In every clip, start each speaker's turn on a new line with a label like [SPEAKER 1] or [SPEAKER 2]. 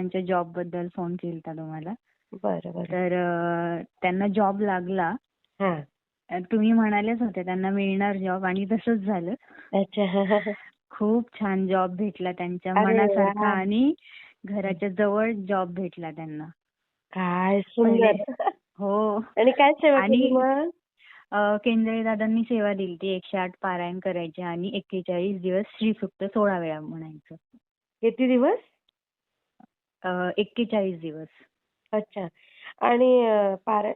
[SPEAKER 1] मिस्टरांच्या जॉबबद्दल phone केलता तुम्हाला. तर त्यांना जॉब लागला.
[SPEAKER 2] हा.
[SPEAKER 1] तुम्ही म्हणालेच होते त्यांना मिळणार जॉब आणि तसंच झालं.
[SPEAKER 2] अच्छा.
[SPEAKER 1] खूप छान जॉब भेटला त्यांच्या मनासारखा. आणि घराच्या जवळ जॉब भेटला त्यांना.
[SPEAKER 2] काय सुंदर.
[SPEAKER 1] हो.
[SPEAKER 2] आणि काय सेवा
[SPEAKER 1] आणि-
[SPEAKER 2] केली मग?
[SPEAKER 1] अ, केंद्रे दादांनी सेवा दिली ती एकशे आठ पारायण करायचे आणि एक्केचाळीस दिवस श्रीसुक्त सोळा वेळा म्हणायचं.
[SPEAKER 2] किती दिवस?
[SPEAKER 1] एक्केचाळीस दिवस.
[SPEAKER 2] अच्छा. आणि अं, पारा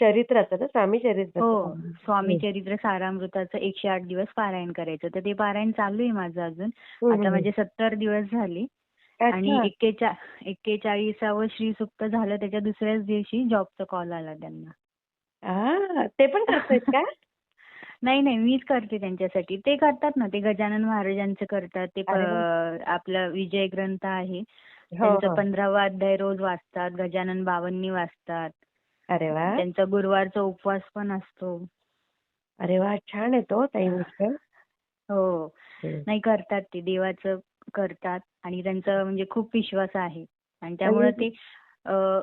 [SPEAKER 2] चरित्राचं ना? स्वामी चरित्र
[SPEAKER 1] हो. स्वामी चरित्र सारामृताचं एकशे आठ दिवस पारायण करायचं. तर ते पारायण चालू आहे माझं अजून. आता माझे सत्तर दिवस झाले. आणि एक्केचा एक्केचाळीसावं श्रीसुक्त झालं. त्याच्या दुसऱ्याच दिवशी जॉबचा कॉल आला त्यांना.
[SPEAKER 2] ते पण करतायत का?
[SPEAKER 1] नाही नाही. मीच करते त्यांच्यासाठी. ते करतात ना. ते गजानन महाराजांचं करतात. ते आपला विजय ग्रंथ आहे. त्यांचा
[SPEAKER 2] हो.
[SPEAKER 1] पंधरावा अध्याय रोज वाचतात गजानन बावन्नी वाचतात.
[SPEAKER 2] अरे वा.
[SPEAKER 1] त्यांचा गुरुवारचा उपवास पण असतो.
[SPEAKER 2] अरे वा छान आहे तो ताई मिस्टर
[SPEAKER 1] हो. नाही करतात ते देवाचं करतात आणि त्यांचा म्हणजे खूप विश्वास आहे. आणि त्यामुळे ते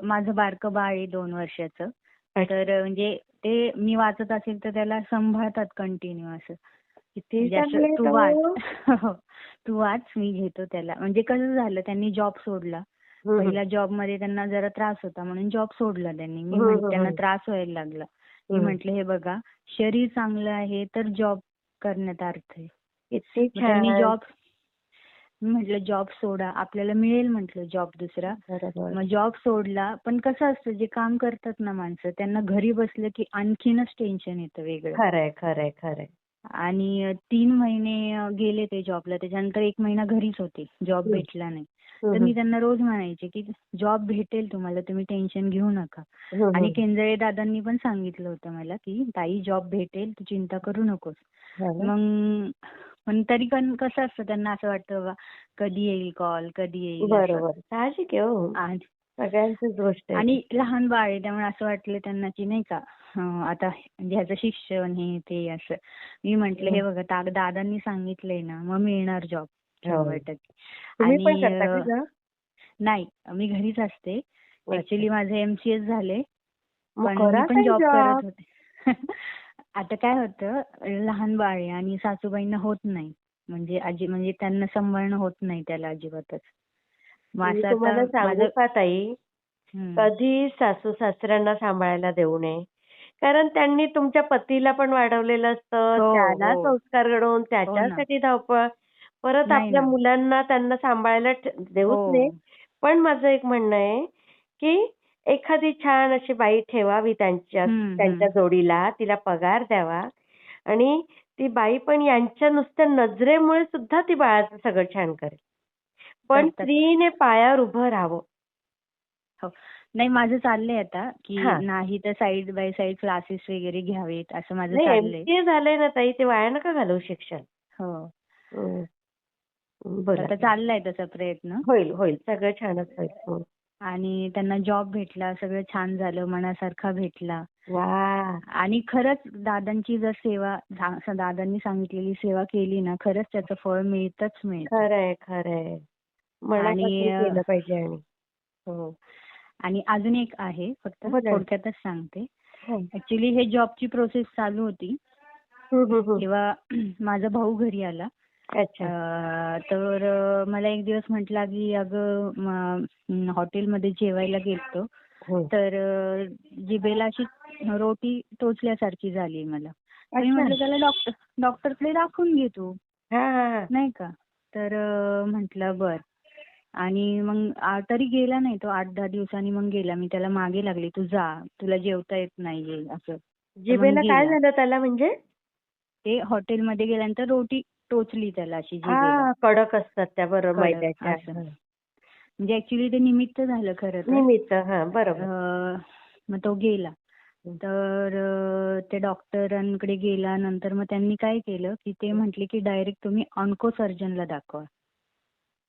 [SPEAKER 1] माझं बारकं बाळ आहे दोन वर्षाचं. तर म्हणजे ते मी वाचत असेल तर त्याला सांभाळतात कंटिन्यू असं.
[SPEAKER 2] किती
[SPEAKER 1] म्हणजे तू. वाच. हो, तू वाच मी घेतो त्याला. म्हणजे कसं झालं त्यांनी जॉब सोडला. पहिल्या जॉबमध्ये त्यांना जरा त्रास होता म्हणून जॉब सोडला त्यांनी. मी त्यांना. त्रास व्हायला लागला. मी. म्हंटल हे बघा शरीर चांगलं आहे तर जॉब करण्यात अर्थ आहे. त्यांनी जॉब मी म्हटलं जॉब सोडा. आपल्याला मिळेल म्हटलं जॉब दुसरा. मग जॉब सोडला. पण कसं असतं जे काम करतात ना माणसं त्यांना घरी बसलं की आणखीनच टेन्शन येतं वेगळं.
[SPEAKER 2] खरंय खरंय खरंय.
[SPEAKER 1] आणि तीन महिने गेले ते जॉबला. त्याच्यानंतर एक महिना घरीच होते. जॉब. भेटला नाही. तर मी त्यांना रोज म्हणायचे की जॉब भेटेल तुम्हाला तुम्ही टेन्शन घेऊ नका. आणि. केंद्रे दादांनी पण सांगितलं होतं मला की ताई जॉब भेटेल तू चिंता करू नकोस? मग पण तरी पण कसं असतं त्यांना असं वाटतं बाबा कधी येईल कॉल कधी येईल
[SPEAKER 2] साहजिक आहे हो. सगळ्यांचीच गोष्ट आहे.
[SPEAKER 1] आणि लहान बाळ आहे त्यामुळे असं वाटलं त्यांना की नाही का हं, आता ह्याचं शिक्षण हे ते असं. मी म्हंटल हे बघा दादांनी सांगितलंय ना मग मिळणार जॉब शंभर टक्के.
[SPEAKER 2] पण
[SPEAKER 1] आणि? नाही मी घरीच असते. ऍक्च्युली माझे एमसीएस झाले
[SPEAKER 2] मग
[SPEAKER 1] पण मी पण जॉब. करत होते. आता काय होतं लहान बाळ आहे आणि सासूबाईंना होत नाही. म्हणजे आजी म्हणजे त्यांना सांभाळणं होत नाही त्याला अजिबातच.
[SPEAKER 2] मी तुम्हाला सांगू का ताई
[SPEAKER 1] हं.
[SPEAKER 2] कधी सासू सासऱ्यांना सांभाळायला देऊ नये कारण त्यांनी तुमच्या पतीला पण वाढवलेलं असतं
[SPEAKER 1] हो,
[SPEAKER 2] त्याला
[SPEAKER 1] हो.
[SPEAKER 2] संस्कार घडवून त्याच्यासाठी धावपळ परत आपल्या. मुलांना त्यांना सांभाळायला देऊच
[SPEAKER 1] हो.
[SPEAKER 2] नये पण माझं एक म्हणणं आहे की एखादी छान अशी बाई ठेवावी त्यांच्या. जोडीला तिला पगार द्यावा आणि ती बाई पण यांच्या नुसत्या नजरेमुळे सुद्धा ती बाळाचं सगळं छान करेल पण. स्त्रीने पायावर उभं राहावं.
[SPEAKER 1] हो. नाही माझं चाललंय आता की. नाही तर साईड बाय साईड क्लासेस वगैरे घ्यावेत असं माझं
[SPEAKER 2] नाही
[SPEAKER 1] चाललंय.
[SPEAKER 2] एमसीए झालंय ना ताई ते वाया नका घालवू शिक्षण.
[SPEAKER 1] हो. आता चाललाय तसा प्रयत्न.
[SPEAKER 2] होईल होईल. सगळं छानच होईल.
[SPEAKER 1] आणि त्यांना जॉब भेटला सगळं छान झालं मनासारखा भेटला. आणि खरंच दादांची जर सेवा दादांनी सांगितलेली सेवा केली ना खरंच त्याचं फळ मिळतच मिळतं
[SPEAKER 2] खरंय खरंय.
[SPEAKER 1] आणि, हो आणि अजून एक आहे फक्त
[SPEAKER 2] बोला.
[SPEAKER 1] थोडक्यातच सांगते
[SPEAKER 2] हं.
[SPEAKER 1] ऍक्च्युली हे जॉबची प्रोसेस चालू होती. तेव्हा माझा भाऊ घरी आला तर मला एक दिवस म्हटला की अगं हॉटेलमध्ये जेवायला गेलतो. तर अं, जिभेला अशी रोटी टोचल्यासारखी झाली मला मी. म्हटलं त्याला डॉक्टर डॉक्टरकडे दाखवून घे तू
[SPEAKER 2] हा हा हा.
[SPEAKER 1] नाही का तर म्हटलं बर आणि मग तरी गेला नाही तो आठ दहा दिवसांनी मग गेला. मी त्याला मागे लागली तू जा तुला जेवता येत नाहीये असं.
[SPEAKER 2] जिभेला काय. झालं त्याला म्हणजे?
[SPEAKER 1] ते हॉटेलमध्ये गेल्यानंतर रोटी टोचली त्याला अशी जिभेला.
[SPEAKER 2] कडक असतात त्या बरोबर मैद्याच्या.
[SPEAKER 1] म्हणजे ऍक्च्युली ते निमित्त झालं खरं तर.
[SPEAKER 2] निमित्त हा बरोबर.
[SPEAKER 1] मग तो गेला. तर ते डॉक्टरांकडे गेला नंतर मग त्यांनी काय केलं की ते म्हटले की डायरेक्ट तुम्ही ऑन्को सर्जनला दाखवा.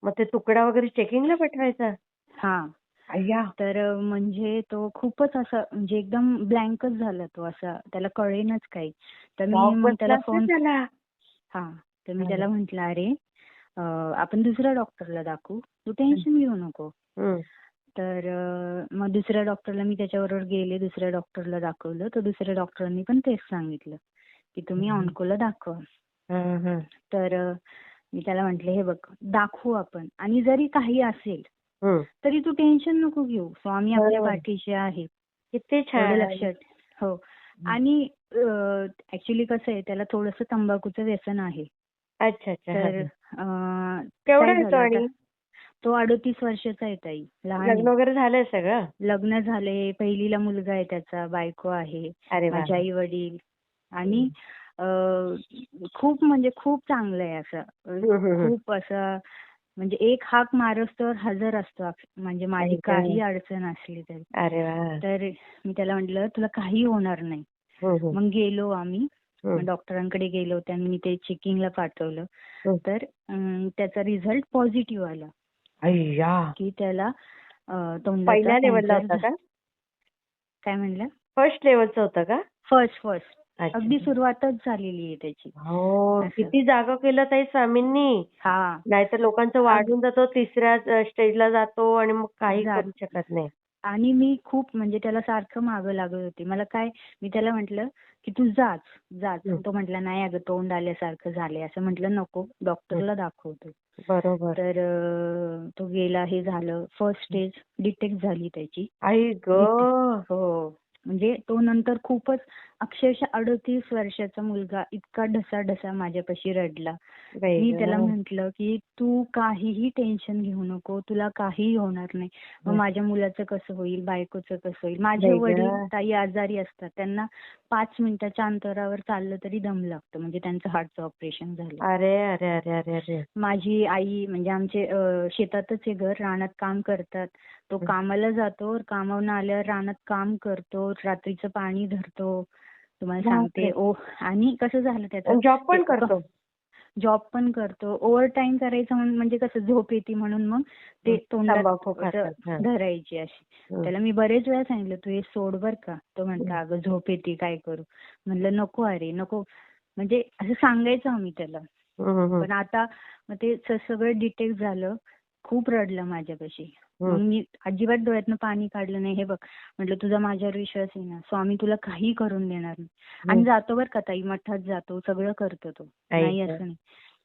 [SPEAKER 2] मग ते तुकडा वगैरे चेकिंगला पाठवायचा?
[SPEAKER 1] हा.
[SPEAKER 2] अय्या.
[SPEAKER 1] तर म्हणजे तो खूपच असं म्हणजे एकदम ब्लँकच झाला तो असा. त्याला कळेनच काही. तर मी त्याला फोन हा. तर मी. त्याला म्हंटल अरे आपण दुसऱ्या डॉक्टरला दाखवू. तू टेन्शन घेऊ नको. तर मग दुसऱ्या डॉक्टरला मी त्याच्याबरोबर गेले दुसऱ्या डॉक्टरला दाखवलं. तर दुसऱ्या डॉक्टरांनी पण तेच सांगितलं की तुम्ही. ऑन्कोला दाखवा. तर मी त्याला म्हटले हे बघ दाखवू आपण. आणि जरी काही असेल. तरी तू टेन्शन नको घेऊ. स्वामी आपल्या. पाठीशी आहे.
[SPEAKER 2] किती छान.
[SPEAKER 1] लक्षात. हो. आणि ऍक्च्युली कसं आहे त्याला थोडंसं तंबाखूचं व्यसन आहे.
[SPEAKER 2] अच्छा अच्छा.
[SPEAKER 1] तर
[SPEAKER 2] तो
[SPEAKER 1] अडोतीस वर्षाचा आहे ताई. लहान.
[SPEAKER 2] वगैरे झालंय सगळं?
[SPEAKER 1] लग्न झाले पहिलीला मुलगा आहे त्याचा बायको आहे. माझे आई वडील. आणि खूप म्हणजे खूप चांगलं आहे असं.
[SPEAKER 2] हम्म.
[SPEAKER 1] खूप असं म्हणजे एक हाक मारस हजर असतो म्हणजे माझी. काही अडचण असली तरी. तर मी त्याला म्हटलं तुला काही होणार नाही. मग गेलो आम्ही. डॉक्टरांकडे गेलो त्यांनी ते चेकिंगला पाठवलं. तर त्याचा रिझल्ट पॉझिटिव्ह आला. की त्याला तोंडाचा
[SPEAKER 2] पहिल्या लेवलला
[SPEAKER 1] कॅन्सर
[SPEAKER 2] होता का?
[SPEAKER 1] काय म्हणलं?
[SPEAKER 2] फर्स्ट लेवलचं होतं का?
[SPEAKER 1] First first. अगदी सुरुवातच झालेली आहे त्याची.
[SPEAKER 2] हो. किती जागा केलं ताई स्वामींनी.
[SPEAKER 1] हा.
[SPEAKER 2] नाहीतर लोकांचं वाढून जातो तिसऱ्या स्टेजला जातो आणि मग काही. करू शकत नाही.
[SPEAKER 1] आणि मी खूप म्हणजे त्याला सारखं मागं लागत होते. मला काय मी त्याला म्हटलं की तू जाच जाच. तो म्हटला नाही अगं तोंड आल्यासारखं झालंय. असं म्हटलं नको डॉक्टरला दाखवतो.
[SPEAKER 2] बरोबर.
[SPEAKER 1] तर तो गेला हे झालं. फर्स्ट स्टेज डिटेक्ट झाली त्याची.
[SPEAKER 2] आई ग.
[SPEAKER 1] हो. म्हणजे तो नंतर खूपच अक्षरशः अडतीस वर्षाचा मुलगा इतका ढसा ढसा माझ्यापाशी रडला मी. त्याला म्हंटल की तू काहीही टेन्शन घेऊ नको तुला काहीही होणार नाही मग. माझ्या मुलाचं कसं होईल बायकोचं कसं होईल माझे. वडील ताई आजारी असतात त्यांना पाच मिनिटाच्या अंतरावर चाललं तरी दम लागतं म्हणजे त्यांचं हार्टचं ऑपरेशन झालं
[SPEAKER 2] अरे अरे अरे अरे अरे
[SPEAKER 1] माझी आई म्हणजे आमचे शेतातच आहे घर रानात काम करतात तो. कामाला जातो कामावून आल्यावर रानात काम करतो रात्रीचं पाणी धरतो तुम्हाला सांगते. आणि कसं झालं त्याचं?
[SPEAKER 2] जॉब पण करतो.
[SPEAKER 1] जॉब पण करतो. ओव्हर टाइम करायचं म्हणजे कसं झोप येते म्हणून मग ते तोंडात. धरायची अशी. त्याला मी बरेच वेळा सांगितलं तू हे सोड बर का. तो म्हणता अगं झोप येते काय करू? म्हणलं नको अरे नको. म्हणजे असं सांगायचं आम्ही त्याला. पण आता मग ते सगळं डिटेक्ट झालं. खूप रडला माझ्यापाशी. मग मी अजिबात डोळ्यातनं पाणी काढलं नाही हे बघ म्हटलं तुझा माझ्यावर विश्वास आहे ना स्वामी तुला काही करून देणार नाही आणि जातो बरं का ताई मठात जातो सगळं करतो तो नाही. असं नाही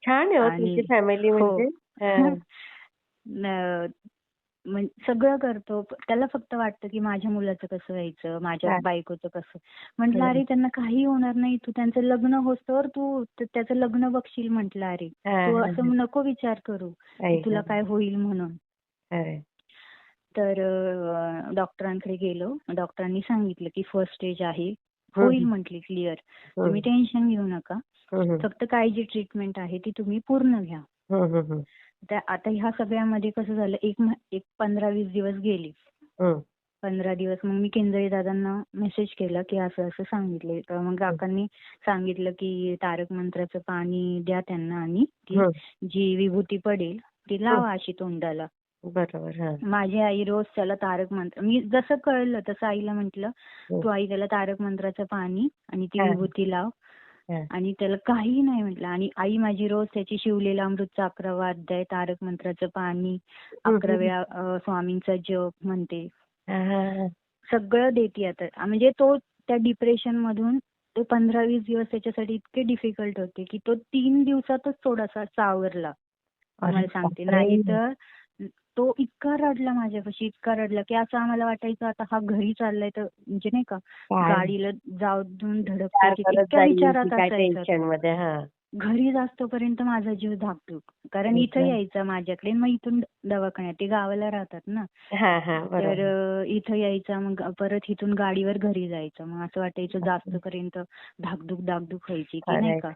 [SPEAKER 2] छान आहे
[SPEAKER 1] आणि-
[SPEAKER 2] तुमची फॅमिली
[SPEAKER 1] हो.
[SPEAKER 2] म्हणजे हं.
[SPEAKER 1] न- म्हण- सगळं करतो त्याला फक्त वाटतं की माझ्या मुलाचं कसं व्हायचं माझ्या. बायकोचं कसं म्हटलं. अरे त्यांना काही होणार नाही तू त्यांचं लग्न होस्तोवर तू त- त्याचं लग्न बघशील म्हटलं अरे तू असं. नको विचार करू तुला. काय होईल म्हणून. तर डॉक्टरांकडे गेलो. डॉक्टरांनी सांगितलं की फर्स्ट स्टेज आहे. होईल. म्हटली क्लिअर. तुम्ही टेन्शन घेऊ नका. फक्त काय जी ट्रीटमेंट आहे ती तुम्ही पूर्ण घ्या. आता ह्या सगळ्यामध्ये कसं झालं एक एक पंधरा वीस दिवस गेले. पंधरा दिवस मग मी केंद्रे दादांना मेसेज केला की असं असं सांगितलंय. तर मग काकांनी सांगितलं की तारक मंत्राचं पाणी द्या त्यांना आणि. जी विभूती पडेल ती लावा अशी तोंडाला.
[SPEAKER 2] बरोबर हा
[SPEAKER 1] माझी आई रोज त्याला तारक मंत्र मी जसं कळलं तसं आईला म्हंटल
[SPEAKER 2] हं.
[SPEAKER 1] तू आई त्याला तारक मंत्राचं पाणी आणि ती. विभूती लाव. आणि त्याला काही नाही म्हटलं आणि आई माझी रोज त्याची शिवलेला अमृतचा अकरावा अध्याय तारक मंत्राचं पाणी अकरा. वेळा स्वामींचा जप म्हणते. सगळं देते आता म्हणजे तो त्या डिप्रेशन मधून ते पंधरा वीस दिवस त्याच्यासाठी इतके डिफिकल्ट होते की तो तीन दिवसातच थोडासा सावरला सांगते. नाही तर तो इतका रडला माझ्यापाशी इतका रडला की असं आम्हाला वाटायचं आता हा घरी चाललाय तर म्हणजे नाही का? गाडीला जाऊन धडकते
[SPEAKER 2] विचार
[SPEAKER 1] की
[SPEAKER 2] करत
[SPEAKER 1] इतक्या विचारात असायचा.
[SPEAKER 2] हा
[SPEAKER 1] घरी जास्तोपर्यंत माझा जीव धाकधूक कारण
[SPEAKER 2] हो
[SPEAKER 1] इथं? यायचा माझ्याकडे मग इथून दवाखान्यात. ते गावाला राहतात ना.
[SPEAKER 2] हा हा
[SPEAKER 1] तर इथं यायचा मग परत इथून गाडीवर घरी जायचं. मग असं वाटायचं जास्त पर्यंत धाकधूक धाकधूक व्हायची की नाही का?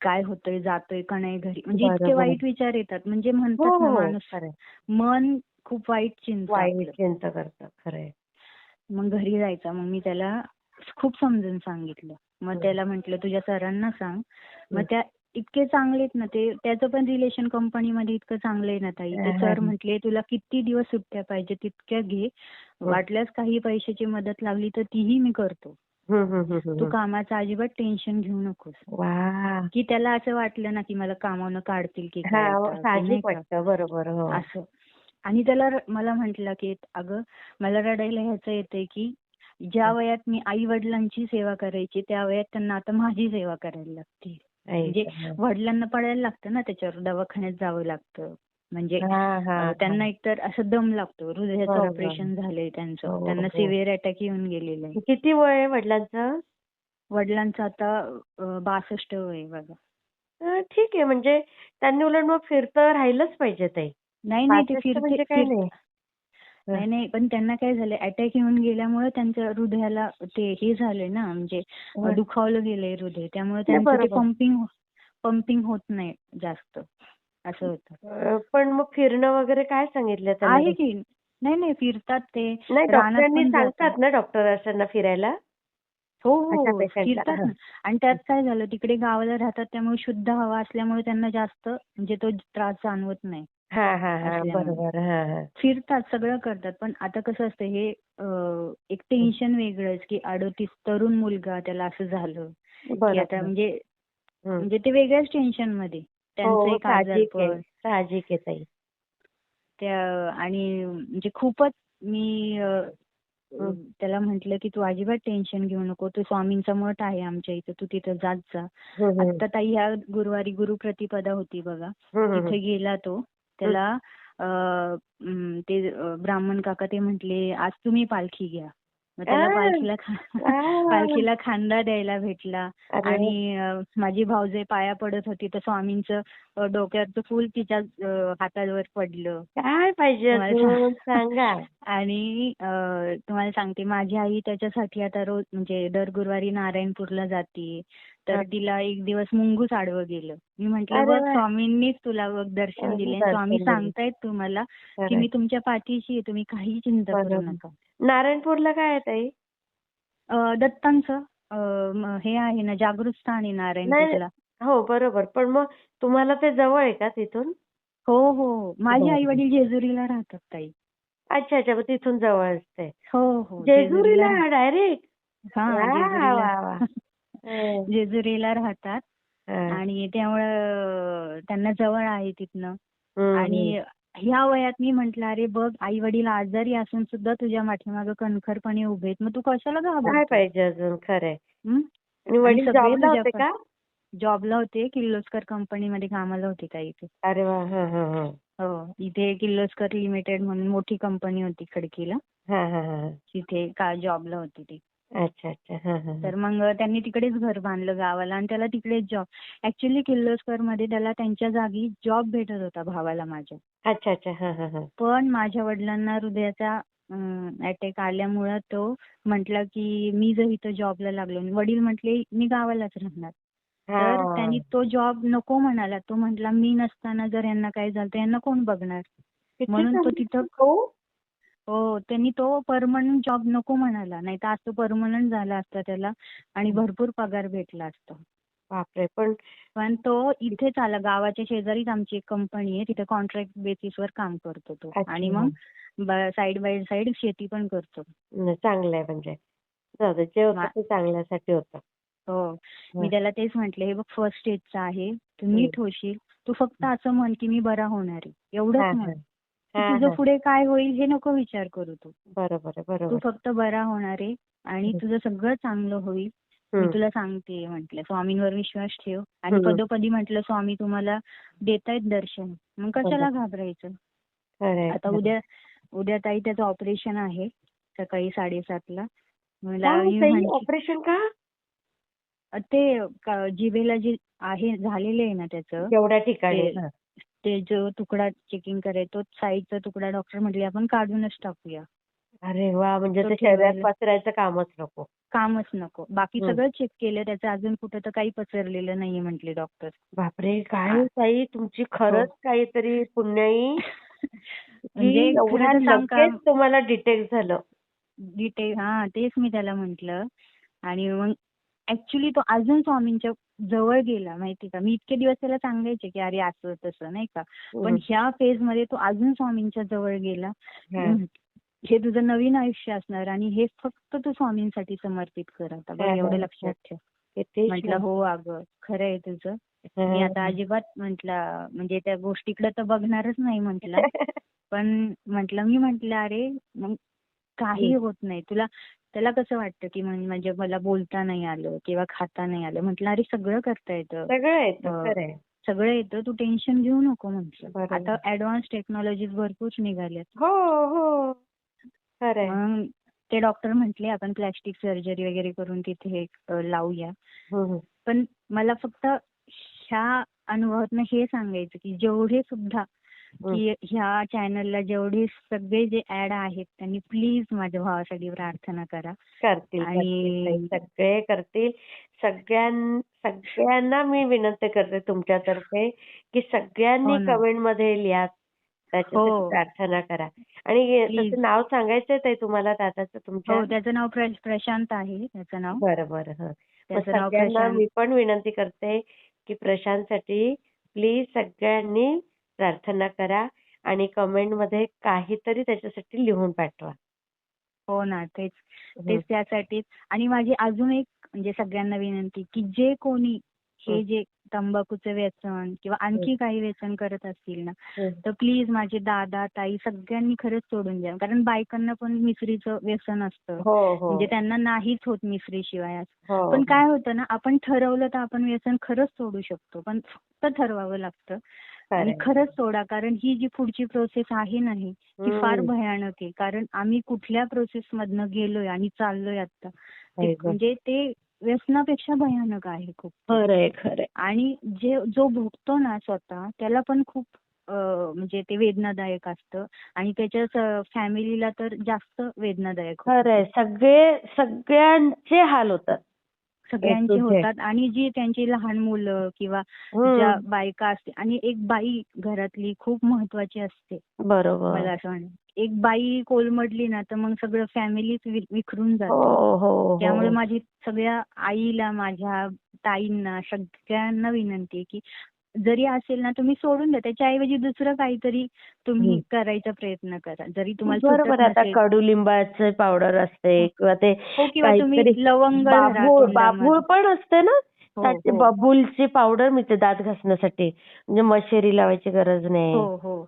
[SPEAKER 1] काय होतंय जातोय का नाही घरी? म्हणजे इतके. वाईट विचार येतात. म्हणजे
[SPEAKER 2] हो
[SPEAKER 1] म्हणतात ना
[SPEAKER 2] हो
[SPEAKER 1] माणूस
[SPEAKER 2] खरंय.
[SPEAKER 1] मन खूप वाईट चिंता
[SPEAKER 2] खरंय.
[SPEAKER 1] मग घरी जायचा. मग मी त्याला खूप समजून सांगितलं. मग
[SPEAKER 2] हं.
[SPEAKER 1] त्याला म्हटलं तुझ्या सरांना सांग. मग
[SPEAKER 2] हं.
[SPEAKER 1] त्या इतके चांगले आहेत ना ते त्याचं पण रिलेशन कंपनीमध्ये इतकं चांगलं आहे ना ताई. ते
[SPEAKER 2] हा,
[SPEAKER 1] सर
[SPEAKER 2] हा.
[SPEAKER 1] म्हटले तुला किती दिवस सुट्ट्या पाहिजे तितक्या घे. वाटल्यास काही पैशाची मदत लागली तर तीही मी करतो. तू. कामाचं अजिबात टेन्शन घेऊ नकोस. की त्याला असं वाटलं ना की मला कामावनं काढतील की
[SPEAKER 2] हा
[SPEAKER 1] काय
[SPEAKER 2] हो, बरोबर हो.
[SPEAKER 1] असं. आणि त्याला मला म्हटलं की अगं मला रडायला ह्याचं येतंय की ज्या वयात मी आई वडिलांची सेवा करायची त्या वयात त्यांना आता माझी सेवा करायला लागते. म्हणजे. वडिलांना पडायला लागतं ना त्याच्यावर दवाखान्यात जावं लागतं. म्हणजे त्यांना एकतर असं दम लागतो हृदयाचं. ऑपरेशन झालंय त्यांचं.
[SPEAKER 2] हो,
[SPEAKER 1] त्यांना
[SPEAKER 2] हो.
[SPEAKER 1] सिव्हिअर अटॅक येऊन गेलेला आहे.
[SPEAKER 2] किती वय आहे वडिलांचं?
[SPEAKER 1] वडिलांचं आता बासष्ट वय आहे बघा.
[SPEAKER 2] ठीक आहे. म्हणजे त्यांनी उलट मग फिरतं राहिलंच पाहिजे ताई.
[SPEAKER 1] नाही नाही ते
[SPEAKER 2] 65
[SPEAKER 1] फिरते
[SPEAKER 2] म्हणजे नाही
[SPEAKER 1] नाही पण त्यांना काय झालंय अटॅक येऊन गेल्यामुळे त्यांच्या हृदयाला ते हे झालंय ना म्हणजे
[SPEAKER 2] हं.
[SPEAKER 1] दुखावलं गेलंय हृदय. त्यामुळे त्यांचं ते. पंपिंग पंपिंग होत नाही जास्त असं होतं.
[SPEAKER 2] पण मग फिरणं वगैरे काय सांगितलं त्यांना?
[SPEAKER 1] आहे की नाही नाही फिरतात ते.
[SPEAKER 2] डॉक्टरांनी सांगतात. ना डॉक्टर अशांना फिरायला?
[SPEAKER 1] हो हो
[SPEAKER 2] पेशंटला,
[SPEAKER 1] फिरतात
[SPEAKER 2] हं.
[SPEAKER 1] ना. आणि त्यात काय झालं तिकडे गावाला राहतात त्यामुळे शुद्ध हवा असल्यामुळे त्यांना जास्त म्हणजे तो त्रास जाणवत नाही.
[SPEAKER 2] हा हा हा. बरोबर. हा हा.
[SPEAKER 1] फिरतात सगळं करतात. पण आता कसं असतं हे अं, एक टेन्शन वेगळंच की अडोतीस तरुण मुलगा त्याला असं झालं की आता
[SPEAKER 2] बरोबर.
[SPEAKER 1] म्हणजे
[SPEAKER 2] हं.
[SPEAKER 1] म्हणजे ते वेगळ्याच टेन्शनमध्ये. त्यांचं
[SPEAKER 2] हो
[SPEAKER 1] एक
[SPEAKER 2] साहजिक आहे.
[SPEAKER 1] आजारपण
[SPEAKER 2] साहजिक आहे ताई.
[SPEAKER 1] त्या आणि म्हणजे खूपच मी अं,
[SPEAKER 2] हं.
[SPEAKER 1] त्याला म्हंटल की तू अजिबात टेन्शन घेऊ नको. तू स्वामींचा मठ आहे आमच्या इथं. तू तिथं जात जा.
[SPEAKER 2] हं, हं.
[SPEAKER 1] आता ताई ह्या गुरुवारी गुरुप्रतिपदा होती बघा.
[SPEAKER 2] हं, हं, हं.
[SPEAKER 1] तिथे गेला तो. त्याला ते ब्राह्मण काका ते म्हटले आज तुम्ही पालखी घ्या. मग त्याला. पालखीला खांदा द्यायला भेटला. आणि माझी भाऊजे पाया पडत होती तर स्वामींचं डोक्यावरचं फूल तिच्या हातावर पडलं.
[SPEAKER 2] काय पाहिजे
[SPEAKER 1] तुम्हाला
[SPEAKER 2] अजून सांगा
[SPEAKER 1] आणि तुम्हाला सांगते माझी आई त्याच्यासाठी आता रोज म्हणजे दर गुरुवारी नारायणपूरला जाते. तर
[SPEAKER 2] हा.
[SPEAKER 1] तिला एक दिवस मुंगूस आडवं गेलं. मी म्हंटल बघ. स्वामींनीच तुला बघ दर्शन दिले. स्वामी. सांगतायत तुम्हाला की. मी तुमच्या पाठीशी आहे. तुम्ही काही चिंता करू. नका.
[SPEAKER 2] नारायणपूरला काय आहे ताई?
[SPEAKER 1] दत्तांचं. हे आहे ना जागृत स्थान आहे नारायणपूरला
[SPEAKER 2] हो बरोबर. पण मग तुम्हाला ते जवळ आहे का तिथून?
[SPEAKER 1] हो हो माझे
[SPEAKER 2] बरं.
[SPEAKER 1] आई वडील जेजुरीला राहतात ताई.
[SPEAKER 2] अच्छा अच्छा. मग तिथून जवळ असते.
[SPEAKER 1] हो हो.
[SPEAKER 2] जेजुरीला डायरेक्ट?
[SPEAKER 1] हा जेजुरीला.
[SPEAKER 2] हं.
[SPEAKER 1] जेजुरीला राहतात. आणि त्यामुळं त्यांना जवळ आहे तिथनं. आणि ह्या वयात मी म्हंटल अरे बघ आई वडील आजारी असून सुद्धा तुझ्या पाठीमागं कणखरपणे उभे आहेत. मग तू कशाला
[SPEAKER 2] काय
[SPEAKER 1] घाबरतो
[SPEAKER 2] पाहिजे अजून? खरंय. वडील जॉबला होते
[SPEAKER 1] तुझ्या
[SPEAKER 2] का
[SPEAKER 1] जॉबला होते. किर्लोस्कर कंपनीमध्ये कामाला होते काही इथे.
[SPEAKER 2] अरे वा! हं, हं, हं.
[SPEAKER 1] हो. इथे किर्लोस्कर लिमिटेड म्हणून मोठी कंपनी होती खडकीला. तिथे का जॉबला होती ती.
[SPEAKER 2] अच्छा अच्छा. हं, हं,
[SPEAKER 1] तर. मग त्यांनी तिकडेच घर बांधलं गावाला आणि त्याला तिकडेच जॉब ऍक्च्युली किर्लोस्करमध्ये त्याला त्यांच्या जागी जॉब भेटत होता भावाला माझ्या.
[SPEAKER 2] अच्छा अच्छा. हं, हं, हं.
[SPEAKER 1] पण माझ्या वडिलांना हृदयाचा अटॅक आल्यामुळं तो म्हटला की मी जर इथं जॉबला लागलो आणि वडील म्हटले मी गावालाच राहणार. तर. त्यांनी तो जॉब नको म्हणाला. तो म्हटला मी नसताना जर यांना काय झालं तर यांना कोण बघणार? म्हणून तो तिथं
[SPEAKER 2] हो
[SPEAKER 1] त्यांनी तो परमनंट जॉब नको म्हणाला. नाही तर आज तो परमनंट झाला असता त्याला आणि भरपूर पगार भेटला असता.
[SPEAKER 2] बापरे! पण
[SPEAKER 1] पण तो इथेच आला गावाच्या शेजारीच आमची एक कंपनी आहे. तिथे कॉन्ट्रॅक्ट बेसिसवर काम करतो तो. आणि मग साइड बाय साइड शेती पण करतो.
[SPEAKER 2] चांगलं आहे म्हणजे. जे होतं ते चांगल्यासाठी होतं.
[SPEAKER 1] हो. मी. त्याला तेच म्हटले हे बघ फर्स्ट स्टेजचा आहे. तू नीट होशील तू फक्त असं म्हण की मी बरा होणार आहे. एवढंच म्हण. तुझं
[SPEAKER 2] हा.
[SPEAKER 1] पुढे काय होईल हे नको विचार करू तू तू फक्त बरा होणार आहे आणि
[SPEAKER 2] हं.
[SPEAKER 1] तुझं सगळं चांगलं होईल मी
[SPEAKER 2] हं.
[SPEAKER 1] तुला सांगते म्हटलं स्वामींवर विश्वास ठेव आणि
[SPEAKER 2] हं.
[SPEAKER 1] पदोपदी म्हटलं स्वामी तुम्हाला देतायत दर्शन मग कशाला घाबरायचं आता. उद्या उद्या ताई त्याचं ऑपरेशन आहे सकाळी साडेसातला म्हणते
[SPEAKER 2] ऑपरेशन का
[SPEAKER 1] ते जिभेला जे आहे झालेलं आहे ना त्याचं
[SPEAKER 2] एवढ्या ठिकाणी
[SPEAKER 1] ते-
[SPEAKER 2] हा.
[SPEAKER 1] जो तुकडा चेकिंग करायचा तो साईडचा तुकडा डॉक्टर म्हटले आपण काढूनच टाकूया.
[SPEAKER 2] अरे वा म्हणजे
[SPEAKER 1] तो
[SPEAKER 2] शरीरात पसरायचं कामच नको.
[SPEAKER 1] कामच नको. बाकी
[SPEAKER 2] हं.
[SPEAKER 1] सगळं चेक केलं त्याचं अजून कुठं तर काही पसरलेलं नाहीये म्हटले डॉक्टर
[SPEAKER 2] बापरे काय ताई तुमची खरंच काहीतरी पुण्याई.
[SPEAKER 1] म्हणजे
[SPEAKER 2] लगेच तुम्हाला डिटेक्ट झालं.
[SPEAKER 1] डिटेल हा तेच मी त्याला म्हंटल. आणि मग ऍक्च्युली तो अजून स्वामींच्या जवळ गेला माहिती का? मी इतके दिवस त्याला सांगायचे की अरे असं तसं नाही का? पण ह्या फेजमध्ये तो अजून स्वामींच्या जवळ गेला.
[SPEAKER 2] हा.
[SPEAKER 1] हे तुझं नवीन आयुष्य असणार आणि हे फक्त तू स्वामींसाठी समर्पित कर आता. बघ
[SPEAKER 2] हा, हा,
[SPEAKER 1] एवढं
[SPEAKER 2] हा.
[SPEAKER 1] लक्षात ठेव. म्हटलं. हो अगं खरं आहे तुझं. मी आता अजिबात म्हटलं म्हणजे त्या गोष्टीकडे तर बघणारच नाही म्हटलं. पण म्हटलं मी म्हटलं अरे मग काही होत नाही. तुला त्याला कसं वाटतं की म्हण- म्हणजे मला बोलता नाही आलं किंवा खाता नाही आलं? म्हटलं अरे सगळं करता येतं.
[SPEAKER 2] सगळं येतं
[SPEAKER 1] हो. सगळं येतं तू टेन्शन घेऊ नको म्हटलं. आता ऍडव्हान्स टेक्नॉलॉजीज भरपूर निघाल्यात.
[SPEAKER 2] हो हो. खरंय.
[SPEAKER 1] मग ते डॉक्टर म्हटले आपण प्लॅस्टिक सर्जरी वगैरे करून तिथे लावूया.
[SPEAKER 2] हम्म, हम्म.
[SPEAKER 1] पण मला फक्त ह्या अनुभवातनं हे सांगायचं की जेवढे सुद्धा की ह्या चॅनलला जेवढे सगळे जे ऍड आहेत त्यांनी प्लीज माझ्या भावासाठी प्रार्थना करा
[SPEAKER 2] करतील
[SPEAKER 1] आणि-
[SPEAKER 2] सगळे करतील सगळ्यां सगळ्यांना मी विनंती करते तुमच्यातर्फे की सगळ्यांनी
[SPEAKER 1] हो.
[SPEAKER 2] कमेंटमध्ये लिहा त्याच्यासाठी
[SPEAKER 1] हो.
[SPEAKER 2] प्रार्थना करा आणि. त्याचं नाव सांगायचंय ताई तुम्हाला दादाचं तुमच्या
[SPEAKER 1] हो त्याचं नाव प्र- प्रशांत आहे त्याचं नाव
[SPEAKER 2] बरं बरं हं. मग सगळ्यांना मी पण विनंती करते की प्रशांतसाठी प्लीज सगळ्यांनी प्रार्थना करा आणि कमेंटमध्ये काहीतरी त्याच्यासाठी लिहून पाठवा.
[SPEAKER 1] हो ना तेच.
[SPEAKER 2] हं.
[SPEAKER 1] तेच त्यासाठीच आणि माझी अजून एक म्हणजे सगळ्यांना विनंती की जे कोणी हे
[SPEAKER 2] हं.
[SPEAKER 1] जे तंबाखूचं व्यसन किंवा आणखी काही व्यसन करत असतील ना
[SPEAKER 2] हं.
[SPEAKER 1] तर प्लीज माझे दादा ताई सगळ्यांनी खरंच सोडून द्या. कारण बायकांना पण मिसरीचं व्यसन असतं.
[SPEAKER 2] हो हो.
[SPEAKER 1] म्हणजे त्यांना नाहीच होत मिसरी शिवाय
[SPEAKER 2] हो
[SPEAKER 1] पण काय होतं ना आपण ठरवलं तर आपण व्यसन खरंच सोडू शकतो. पण फक्त ठरवावं लागतं. आणि. खरंच सोडा कारण ही जी पुढची प्रोसेस आहे ना ही ती फार. भयानक आहे कारण आम्ही कुठल्या प्रोसेस मधनं गेलोय आणि चाललोय आता. म्हणजे ते व्यसनापेक्षा भयानक आहे खूप
[SPEAKER 2] खरंय खरंय
[SPEAKER 1] आणि जे जो भोगतो ना स्वतः त्याला पण खूप म्हणजे ते वेदनादायक असतं आणि त्याच्या फॅमिलीला तर जास्त वेदनादायक.
[SPEAKER 2] खरंय सगळे सगळ्यांचे हाल होतात
[SPEAKER 1] सगळ्यांचे. होतात आणि जी त्यांची लहान मुलं किंवा. ज्या बायका असते आणि एक बाई घरातली खूप महत्वाची असते.
[SPEAKER 2] बरोबर.
[SPEAKER 1] मला असं वाटतं. एक बाई कोलमडली ना तर मग सगळं फॅमिलीच विखरून
[SPEAKER 2] हो
[SPEAKER 1] जातं
[SPEAKER 2] हो हो.
[SPEAKER 1] त्यामुळे माझी सगळ्या आईला माझ्या ताईंना सगळ्यांना विनंती आहे की जरी असेल ना तुम्ही सोडून द्या. त्याच्याऐवजी दुसरं काहीतरी तुम्ही. करायचा प्रयत्न करा. जरी तुम्हाला
[SPEAKER 2] बरोबर
[SPEAKER 1] सुटत
[SPEAKER 2] आता. कडुलिंबाचे पावडर असते किंवा ते
[SPEAKER 1] हो किंवा तुम्ही
[SPEAKER 2] काहीतरी
[SPEAKER 1] लवंग
[SPEAKER 2] बाभूळ पण असते ना?
[SPEAKER 1] हो,
[SPEAKER 2] त्याची
[SPEAKER 1] हो.
[SPEAKER 2] बाबूलची पावडर मिळते दात घासण्यासाठी. म्हणजे मशेरी लावायची गरज नाही.
[SPEAKER 1] हो हो.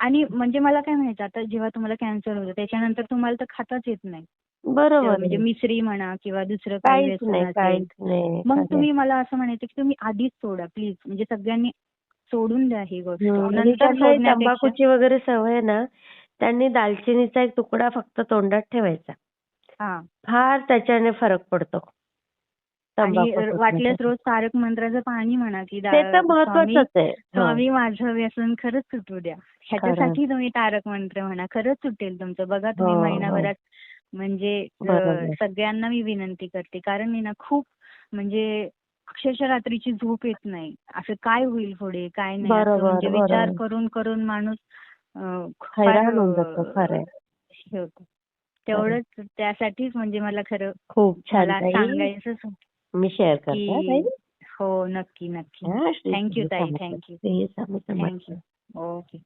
[SPEAKER 1] आणि म्हणजे मला काय माहिती आता जेव्हा तुम्हाला कॅन्सर होतं त्याच्यानंतर तुम्हाला तर खाताच येत नाही. म्हणजे. मिसरी म्हणा किंवा दुसरं काही व्यसन असेल मग. तुम्ही मला असं म्हणायचं की तुम्ही आधीच सोडा प्लीज म्हणजे सगळ्यांनी सोडून द्या ही गोष्ट.
[SPEAKER 2] आणि
[SPEAKER 1] नंतर सोडण्यापेक्षा
[SPEAKER 2] तंबाखूची वगैरे सवय आहे ना त्यांनी दालचिनीचा एक तुकडा फक्त तोंडात ठेवायचा
[SPEAKER 1] हा
[SPEAKER 2] फार त्याच्याने फरक पडतो
[SPEAKER 1] आणि वाटल्यास. रोज तारक मंत्राचं पाणी म्हणा की
[SPEAKER 2] ते तर
[SPEAKER 1] स्वामी
[SPEAKER 2] महत्वाचंच आहे.
[SPEAKER 1] स्वामी माझं व्यसन खरंच सुटू द्या ह्याच्यासाठी तुम्ही तारक मंत्र म्हणा खरंच सुटेल तुमचं बघा तुम्ही
[SPEAKER 2] हो, हो.
[SPEAKER 1] महिनाभरात म्हणजे. सगळ्यांना मी विनंती करते. कारण मी ना खूप म्हणजे अक्षरशः रात्रीची झोप येत नाही. असं काय होईल पुढे? काय नाही? असं म्हणजे विचार. करून करून माणूस फार तेवढंच त्यासाठीच म्हणजे मला खरं
[SPEAKER 2] खूप छान
[SPEAKER 1] होतं
[SPEAKER 2] मी शेअर करते हा,
[SPEAKER 1] नक्की नक्की. थँक्यू ताई. Thank you. Thank you. Okay.